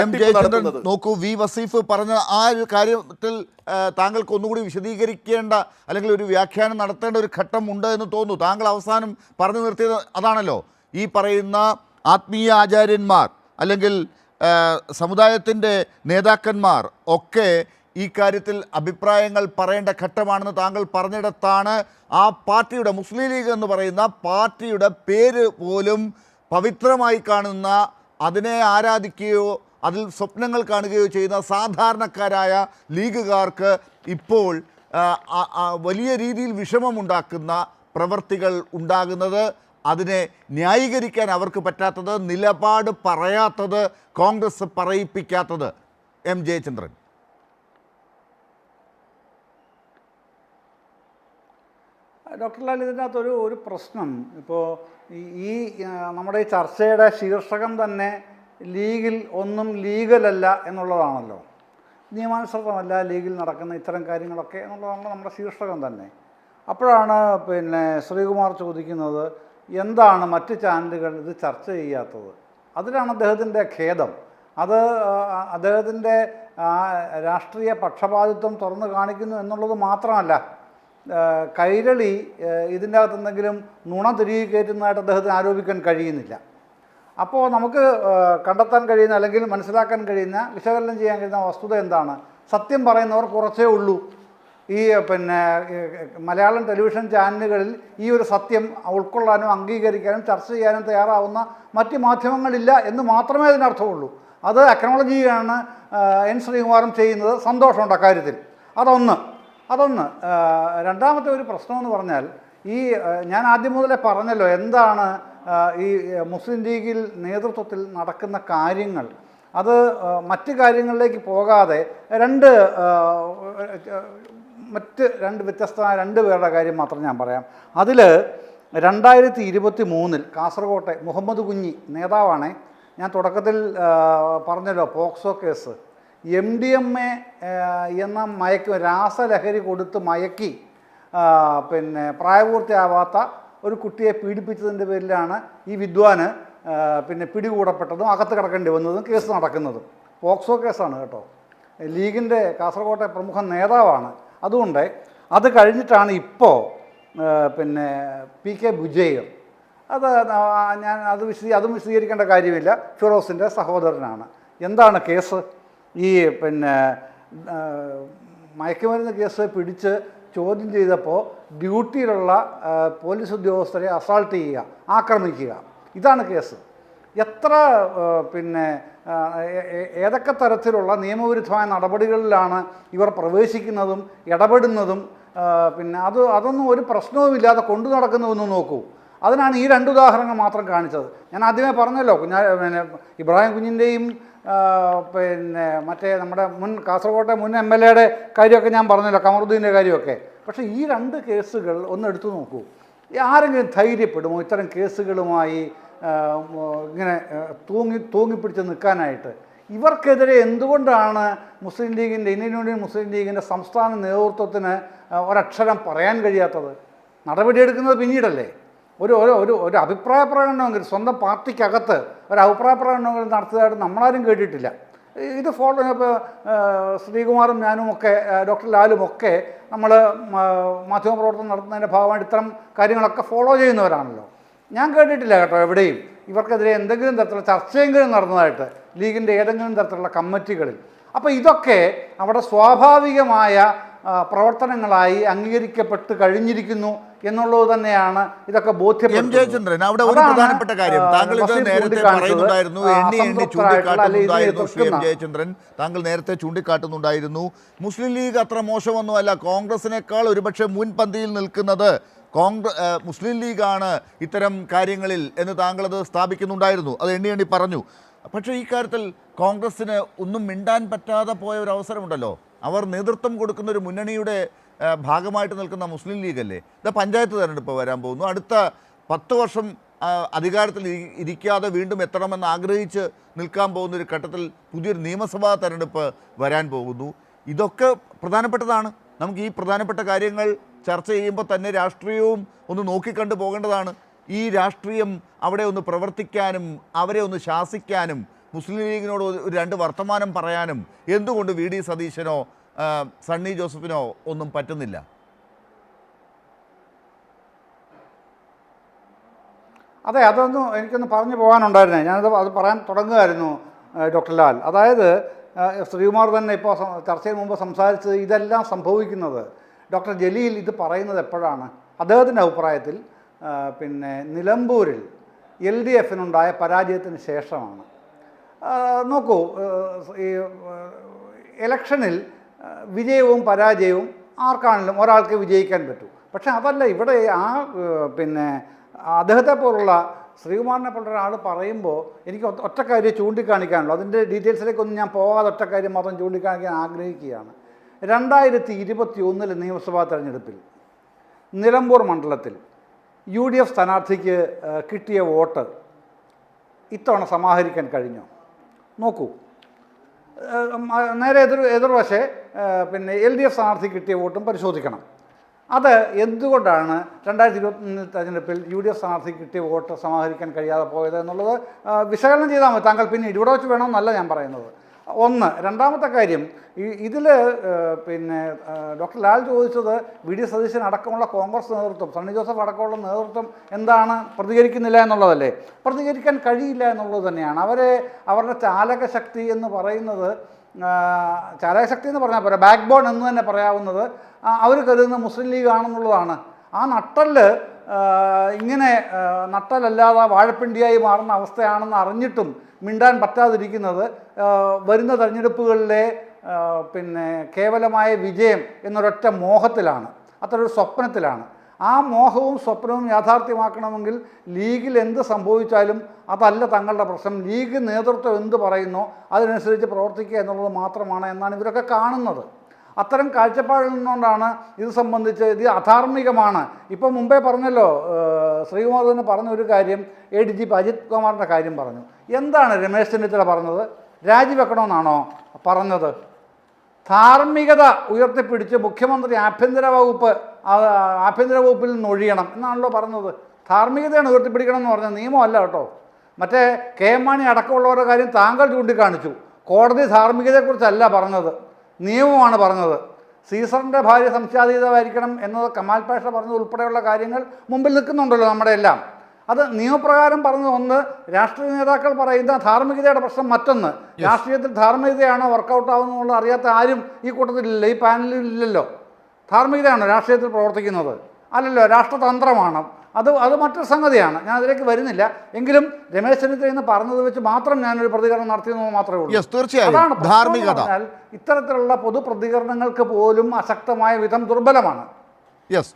M Jayachandran നോക്കൂ V Wasif പറഞ്ഞ ആ ഒരു കാര്യത്തിൽ താങ്കൾക്ക് ഒന്നുകൂടി വിശദീകരിക്കേണ്ട അല്ലെങ്കിൽ ഒരു വ്യാഖ്യാനം നടത്തേണ്ട ഒരു ഘട്ടം ഉണ്ട് എന്ന് തോന്നുന്നു. താങ്കൾ അവസാനം പറഞ്ഞു നിർത്തിയത് അതാണല്ലോ. ഈ പറയുന്ന ആത്മീയ ആചാര്യന്മാർ അല്ലെങ്കിൽ സമുദായത്തിന്റെ നേതാക്കന്മാർ ഒക്കെ ഈ കാര്യത്തിൽ അഭിപ്രായങ്ങൾ പറയേണ്ട ഘട്ടമാണെന്ന് താങ്കൾ പറഞ്ഞിടത്താണ് ആ പാർട്ടിയുടെ മുസ്ലിം ലീഗ് എന്ന് പറയുന്ന പാർട്ടിയുടെ പേര് പോലും പവിത്രമായി കാണുന്ന അതിനെ ആരാധിക്കുകയോ അതിൽ സ്വപ്നങ്ങൾ കാണുകയോ ചെയ്യുന്ന സാധാരണക്കാരായ ലീഗുകാർക്ക് ഇപ്പോൾ വലിയ രീതിയിൽ വിഷമമുണ്ടാക്കുന്ന പ്രവർത്തികൾ ഉണ്ടാകുന്നത് അതിനെ ന്യായീകരിക്കാൻ അവർക്ക് പറ്റാത്തത് നിലപാട് പറയാത്തത് കോൺഗ്രസ് പറയിപ്പിക്കാത്തത് എം ജയചന്ദ്രൻ. ഡോക്ടർ ലാൽ ഇതിനകത്ത് ഒരു ഒരു പ്രശ്നം. ഇപ്പോൾ ഈ നമ്മുടെ ഈ ചർച്ചയുടെ ശീർഷകം തന്നെ ലീഗിൽ ഒന്നും ലീഗലല്ല എന്നുള്ളതാണല്ലോ. നിയമാനുസൃതമല്ല ലീഗിൽ നടക്കുന്ന ഇത്തരം കാര്യങ്ങളൊക്കെ എന്നുള്ളതാണല്ലോ നമ്മുടെ ശീർഷകം തന്നെ. അപ്പോഴാണ് പിന്നെ ശ്രീകുമാർ ചോദിക്കുന്നത് എന്താണ് മറ്റ് ചാനലുകൾ ഇത് ചർച്ച ചെയ്യാത്തത്? അതിലാണ് അദ്ദേഹത്തിന്റെ ഖേദം. അത് അദ്ദേഹത്തിന്റെ രാഷ്ട്രീയ പക്ഷപാതിത്വം തുറന്നു കാണിക്കുന്നു എന്നുള്ളത് മാത്രമല്ല കൈരളി ഇതിന്റെ അകത്ത് എന്തെങ്കിലും നുണ തിരികെ കയറ്റുന്നതായിട്ട് അദ്ദേഹത്തിന് ആരോപിക്കാൻ കഴിയുന്നില്ല. അപ്പോൾ നമുക്ക് കണ്ടെത്താൻ കഴിയുന്ന അല്ലെങ്കിൽ മനസ്സിലാക്കാൻ കഴിയുന്ന വിശകലനം ചെയ്യാൻ കഴിയുന്ന വസ്തുത എന്താണ്? സത്യം പറയുന്നവർ കുറച്ചേ ഉള്ളൂ. ഈ പിന്നെ മലയാളം ടെലിവിഷൻ ചാനലുകളിൽ ഈ ഒരു സത്യം ഉൾക്കൊള്ളാനും അംഗീകരിക്കാനും ചർച്ച ചെയ്യാനും തയ്യാറാവുന്ന മറ്റ് മാധ്യമങ്ങളില്ല എന്ന് മാത്രമേ അതിനർത്ഥമുള്ളൂ. അത് അക്രമോളജിയാണ് എൻ ശ്രീകുമാറും ചെയ്യുന്നത്. സന്തോഷമുണ്ട് അക്കാര്യത്തിൽ. അതൊന്ന്. അതൊന്ന് രണ്ടാമത്തെ ഒരു പ്രശ്നമെന്ന് പറഞ്ഞാൽ ഈ ഞാൻ ആദ്യം മുതലേ പറഞ്ഞല്ലോ എന്താണ് ഈ മുസ്ലിം ലീഗിൽ നേതൃത്വത്തിൽ നടക്കുന്ന കാര്യങ്ങൾ അത് മറ്റ് കാര്യങ്ങളിലേക്ക് പോകാതെ രണ്ട് മറ്റ് രണ്ട് വ്യത്യസ്തമായ രണ്ട് പേരുടെ കാര്യം മാത്രം ഞാൻ പറയാം. അതിൽ രണ്ടായിരത്തി ഇരുപത്തി മൂന്നിൽ കാസർകോട്ടെ മുഹമ്മദ് കുഞ്ഞി നേതാവാണ്. ഞാൻ തുടക്കത്തിൽ പറഞ്ഞല്ലോ POCSO case. M D M A എന്ന മയക്ക് രാസലഹരി കൊടുത്ത് മയക്കി പിന്നെ പ്രായപൂർത്തിയാവാത്ത ഒരു കുട്ടിയെ പീഡിപ്പിച്ചതിന്റെ പേരിലാണ് ഈ വിദ്വാന് പിന്നെ പിടികൂടപ്പെട്ടതും അകത്ത് കിടക്കേണ്ടി വന്നതും കേസ് നടക്കുന്നതും. പോക്സോ കേസാണ് കേട്ടോ. ലീഗിന്റെ കാസർകോട്ടെ പ്രമുഖ നേതാവാണ്. അതുകൊണ്ട് അത് കഴിഞ്ഞിട്ടാണ് ഇപ്പോൾ പിന്നെ പി കെ ബുജയ്യർ അത് ഞാൻ അത് വിശദീ അതും വിശദീകരിക്കേണ്ട കാര്യമില്ല. ഫിറോസിന്റെ സഹോദരനാണ്. എന്താണ് കേസ്? ഈ പിന്നെ മയക്കുമരുന്ന് കേസ് പിടിച്ച് ചോദ്യം ചെയ്തപ്പോൾ ഡ്യൂട്ടിയിലുള്ള പോലീസ് ഉദ്യോഗസ്ഥരെ അസാൾട്ട് ചെയ്യുക ആക്രമിക്കുക. ഇതാണ് കേസ്. എത്ര പിന്നെ ഏതൊക്കെ തരത്തിലുള്ള നിയമവിരുദ്ധമായ നടപടികളിലാണ് ഇവർ പ്രവേശിക്കുന്നതും ഇടപെടുന്നതും പിന്നെ അത് അതൊന്നും ഒരു പ്രശ്നവുമില്ലാതെ കൊണ്ടു നടക്കുന്നതൊന്നും നോക്കൂ. അതിനാണ് ഈ രണ്ട് ഉദാഹരണങ്ങൾ മാത്രം കാണിച്ചത്. ഞാൻ ആദ്യമേ പറഞ്ഞല്ലോ കുഞ്ഞാ പിന്നെ ഇബ്രാഹിം കുഞ്ഞിന്റെയും പിന്നെ മറ്റേ നമ്മുടെ മുൻ കാസർകോട്ടെ മുൻ എം എൽ എയുടെ കാര്യമൊക്കെ ഞാൻ പറഞ്ഞല്ലോ കമറുദ്ദീന്റെ കാര്യമൊക്കെ. പക്ഷേ ഈ രണ്ട് കേസുകൾ ഒന്ന് എടുത്തു നോക്കൂ. ആരെങ്കിലും ധൈര്യപ്പെടുമോ ഇത്തരം കേസുകളുമായി ഇങ്ങനെ തൂങ്ങി തൂങ്ങിപ്പിടിച്ച് നിൽക്കാനായിട്ട്? ഇവർക്കെതിരെ എന്തുകൊണ്ടാണ് മുസ്ലിം ലീഗിന്റെ ഇന്ത്യൻ യൂണിയൻ മുസ്ലിം ലീഗിന്റെ സംസ്ഥാന നേതൃത്വത്തിന് ഒരക്ഷരം പറയാൻ കഴിയാത്തത്? നടപടിയെടുക്കുന്നത് പിന്നീടല്ലേ? ഒരു ഒരു ഒരു ഒരു അഭിപ്രായ പ്രകടനമെങ്കിലും സ്വന്തം പാർട്ടിക്കകത്ത് ഒരു അഭിപ്രായ പ്രകടനമെങ്കിലും നടത്തിയതായിട്ട് നമ്മളാരും കേട്ടിട്ടില്ല. ഇത് ഫോളോ ഇപ്പോൾ ശ്രീകുമാറും ഞാനും ഒക്കെ ഡോക്ടർ ലാലും ഒക്കെ നമ്മൾ മാധ്യമപ്രവർത്തനം നടത്തുന്നതിന്റെ ഭാഗമായിട്ട് ഇത്തരം കാര്യങ്ങളൊക്കെ ഫോളോ ചെയ്യുന്നവരാണല്ലോ. ഞാൻ കേട്ടിട്ടില്ല കേട്ടോ എവിടെയും. ഇവർക്കെതിരെ എന്തെങ്കിലും തരത്തിലുള്ള ചർച്ചയെങ്കിലും നടന്നതായിട്ട് ലീഗിന്റെ ഏതെങ്കിലും തരത്തിലുള്ള കമ്മിറ്റികളിൽ. അപ്പോൾ ഇതൊക്കെ അവിടെ സ്വാഭാവികമായ പ്രവർത്തനങ്ങളായി അംഗീകരിക്കപ്പെട്ട് കഴിഞ്ഞിരിക്കുന്നു എന്നുള്ളത് തന്നെയാണ് ഇതൊക്കെ. ജയചന്ദ്രൻ അവിടെ ഒരു പ്രധാനപ്പെട്ട കാര്യം. താങ്കൾ ഇത് നേരത്തെ പറയുന്നുണ്ടായിരുന്നു എണ്ണി എണ്ണി അസംതൃപ്തരായിട്ടുള്ള അല്ലെങ്കിൽ ചൂണ്ടിക്കാട്ടുന്നുണ്ടായിരുന്നു ശ്രീ എം ജയചന്ദ്രൻ. താങ്കൾ നേരത്തെ ചൂണ്ടിക്കാട്ടുന്നുണ്ടായിരുന്നു. മുസ്ലിം ലീഗ് അത്ര മോശമൊന്നുമല്ല. കോൺഗ്രസിനേക്കാൾ ഒരുപക്ഷെ മുൻപന്തിയിൽ നിൽക്കുന്നത് കോൺഗ്രസ് മുസ്ലിം ലീഗാണ് ഇത്തരം കാര്യങ്ങളിൽ എന്ന് താങ്കളത് സ്ഥാപിക്കുന്നുണ്ടായിരുന്നു. അത് എണ്ണി എണ്ണി പറഞ്ഞു. പക്ഷേ ഈ കാര്യത്തിൽ കോൺഗ്രസ്സിന് ഒന്നും മിണ്ടാൻ പറ്റാതെ പോയ ഒരു അവസരമുണ്ടല്ലോ. അവർ നേതൃത്വം കൊടുക്കുന്ന ഒരു മുന്നണിയുടെ ഭാഗമായിട്ട് നിൽക്കുന്ന മുസ്ലിം ലീഗല്ലേ? ഇത് പഞ്ചായത്ത് തെരഞ്ഞെടുപ്പ് വരാൻ പോകുന്നു. അടുത്ത പത്ത് വർഷം അധികാരത്തിൽ ഇരിക്കാതെ വീണ്ടും എത്തണമെന്ന് ആഗ്രഹിച്ച് നിൽക്കാൻ പോകുന്ന ഒരു ഘട്ടത്തിൽ പുതിയൊരു നിയമസഭാ തെരഞ്ഞെടുപ്പ് വരാൻ പോകുന്നു. ഇതൊക്കെ പ്രധാനപ്പെട്ടതാണ്. നമുക്ക് ഈ പ്രധാനപ്പെട്ട കാര്യങ്ങൾ ചർച്ച ചെയ്യുമ്പോൾ തന്നെ രാഷ്ട്രീയവും ഒന്ന് നോക്കിക്കണ്ടു പോകേണ്ടതാണ്. ഈ രാഷ്ട്രീയം അവിടെ ഒന്ന് പ്രവർത്തിക്കാനും അവരെ ഒന്ന് ശാസിക്കാനും മുസ്ലിം ലീഗിനോട് ഒരു രണ്ട് വർത്തമാനം പറയാനും എന്തുകൊണ്ട് വി ഡി സതീശനോ സണ്ണി ജോസഫിനോ ഒന്നും പറ്റുന്നില്ല? അതെ അതൊന്ന് എനിക്കൊന്ന് പറഞ്ഞു പോകാനുണ്ടായിരുന്നേ. ഞാനത് അത് പറയാൻ തുടങ്ങുമായിരുന്നു ഡോക്ടർ ലാൽ. അതായത് ശ്രീകുമാർ തന്നെ ഇപ്പോൾ ചർച്ചയിൽ മുമ്പ് സംസാരിച്ചത് ഇതെല്ലാം സംഭവിക്കുന്നത്. ഡോക്ടർ ജലീൽ ഇത് പറയുന്നത് എപ്പോഴാണ്? അദ്ദേഹത്തിന്റെ അഭിപ്രായത്തിൽ പിന്നെ നിലമ്പൂരിൽ എൽ ഡി എഫിനുണ്ടായ പരാജയത്തിന് ശേഷമാണ്. നോക്കൂ ഈ ഇലക്ഷനിൽ വിജയവും പരാജയവും ആർക്കാണെങ്കിലും ഒരാൾക്ക് വിജയിക്കാൻ പറ്റൂ. പക്ഷെ അതല്ല ഇവിടെ ആ പിന്നെ അദ്ദേഹത്തെ പോലുള്ള ശ്രീകുമാറിനെ പോലുള്ള ഒരാൾ പറയുമ്പോൾ എനിക്ക് ഒറ്റ- ഒറ്റ കാര്യം ചൂണ്ടിക്കാണിക്കാനുള്ളൂ. അതിന്റെ ഡീറ്റെയിൽസിലേക്കൊന്നും ഞാൻ പോകാതെ ഒറ്റ കാര്യം മാത്രം ചൂണ്ടിക്കാണിക്കാൻ ആഗ്രഹിക്കുകയാണ്. രണ്ടായിരത്തി ഇരുപത്തി ഒന്നിലെ നിയമസഭാ തെരഞ്ഞെടുപ്പിൽ നിലമ്പൂർ മണ്ഡലത്തിൽ യു ഡി എഫ് സ്ഥാനാർത്ഥിക്ക് കിട്ടിയ വോട്ട് ഇത്തവണ സമാഹരിക്കാൻ കഴിഞ്ഞോ? നോക്കൂ. നേരെ എതിർ എതിർവശെ പിന്നെ എൽ ഡി എഫ് സ്ഥാനാർത്ഥി കിട്ടിയ വോട്ടും പരിശോധിക്കണം. അത് എന്തുകൊണ്ടാണ് രണ്ടായിരത്തി ഇരുപത്തൊന്ന് തെരഞ്ഞെടുപ്പിൽ യു ഡി എഫ് സ്ഥാനാർത്ഥി കിട്ടിയ വോട്ട് സമാഹരിക്കാൻ കഴിയാതെ പോയത് എന്നുള്ളത് വിശകലനം ചെയ്താൽ മതി. താങ്കൾ പിന്നെ ഇവിടെ വെച്ച് വേണമെന്നല്ല ഞാൻ പറയുന്നത്. ഒന്ന്. രണ്ടാമത്തെ കാര്യം ഇതിൽ പിന്നെ ഡോക്ടർ ലാൽ ചോദിച്ചത് വി ഡി സതീശൻ അടക്കമുള്ള കോൺഗ്രസ് നേതൃത്വം സണ്ണി ജോസഫ് അടക്കമുള്ള നേതൃത്വം എന്താണ് പ്രതികരിക്കുന്നില്ല എന്നുള്ളതല്ലേ? പ്രതികരിക്കാൻ കഴിയില്ല എന്നുള്ളത് തന്നെയാണ്. അവരെ അവരുടെ ചാലകശക്തി എന്ന് പറയുന്നത് ചാലകശക്തി എന്ന് പറഞ്ഞാൽ പോരാ ബാക്ക് ബോൺ എന്ന് തന്നെ പറയാവുന്നത് അവർ കരുതുന്ന മുസ്ലിം ലീഗ് ആണെന്നുള്ളതാണ്. ആ നട്ടൽ ഇങ്ങനെ നട്ടലല്ലാതെ വാഴപ്പിണ്ടിയായി മാറുന്ന അവസ്ഥയാണെന്ന് അറിഞ്ഞിട്ടും മിണ്ടാൻ പറ്റാതിരിക്കുന്നത് വരുന്ന തെരഞ്ഞെടുപ്പുകളിലെ പിന്നെ കേവലമായ വിജയം എന്നൊരൊറ്റ മോഹത്തിലാണ്. അത്രയൊരു സ്വപ്നത്തിലാണ്. ആ മോഹവും സ്വപ്നവും യാഥാർത്ഥ്യമാക്കണമെങ്കിൽ ലീഗിൽ എന്ത് സംഭവിച്ചാലും അതല്ല തങ്ങളുടെ പ്രശ്നം. ലീഗ് നേതൃത്വം എന്ത് പറയുന്നോ അതിനനുസരിച്ച് പ്രവർത്തിക്കുക എന്നുള്ളത് മാത്രമാണ് എന്നാണ് ഇവരൊക്കെ കാണുന്നത്. അത്തരം കാഴ്ചപ്പാടിൽ നിന്നുകൊണ്ടാണ് ഇത് സംബന്ധിച്ച് ഇത് അധാർമികമാണ്. ഇപ്പം മുമ്പേ പറഞ്ഞല്ലോ ശ്രീകുമാർ തന്നെ പറഞ്ഞ ഒരു കാര്യം A D G P Ajith കുമാറിന്റെ കാര്യം പറഞ്ഞു. എന്താണ് രമേശ് ചെന്നിത്തല പറഞ്ഞത്? രാജിവെക്കണമെന്നാണോ പറഞ്ഞത്? ധാർമ്മികത ഉയർത്തിപ്പിടിച്ച് മുഖ്യമന്ത്രി ആഭ്യന്തര വകുപ്പ് ആഭ്യന്തര വകുപ്പിൽ നിന്ന് ഒഴിയണം എന്നാണല്ലോ പറഞ്ഞത്. ധാർമ്മികതയാണ് ഉയർത്തിപ്പിടിക്കണം എന്ന് പറഞ്ഞത് നിയമമല്ല കേട്ടോ. മറ്റേ കെ എം മാണി അടക്കമുള്ളവരുടെ കാര്യം താങ്കൾ ചൂണ്ടിക്കാണിച്ചു. കോടതി ധാർമ്മികതയെക്കുറിച്ചല്ല പറഞ്ഞത്. നിയമമാണ് പറഞ്ഞത്. സീസറിന്റെ ഭാര്യ സംശയാതീതമായിരിക്കണം എന്നത് കമാൽ പാഷ പറഞ്ഞത് ഉൾപ്പെടെയുള്ള കാര്യങ്ങൾ മുമ്പിൽ നിൽക്കുന്നുണ്ടല്ലോ നമ്മുടെ എല്ലാം. അത് നിയമപ്രകാരം പറഞ്ഞ ഒന്ന് രാഷ്ട്രീയ നേതാക്കൾ പറയുന്ന ധാർമ്മികതയുടെ പ്രശ്നം മറ്റൊന്ന്. രാഷ്ട്രീയത്തിൽ ധാർമ്മികതയാണോ വർക്കൗട്ട് ആവുന്നുള്ളത് അറിയാത്ത ആരും ഈ കൂട്ടത്തിലില്ല ഈ പാനലിൽ ഇല്ലല്ലോ. ധാർമ്മികതയാണോ രാഷ്ട്രീയത്തിൽ പ്രവർത്തിക്കുന്നത്? അല്ലല്ലോ രാഷ്ട്രതന്ത്രമാണ്? അത് അത് മറ്റൊരു സംഗതിയാണ്. ഞാൻ അതിലേക്ക് വരുന്നില്ല. എങ്കിലും രമേശ് ചെന്നിത്തല എന്ന് പറഞ്ഞത് വെച്ച് മാത്രം ഞാനൊരു പ്രതികരണം നടത്തിയെന്ന് മാത്രമേ ഉള്ളൂ. തീർച്ചയായും. ധാർമ്മികത. ഇത്തരത്തിലുള്ള പൊതുപ്രതികരണങ്ങൾക്ക് പോലും അശക്തമായ വിധം ദുർബലമാണ്. യെസ്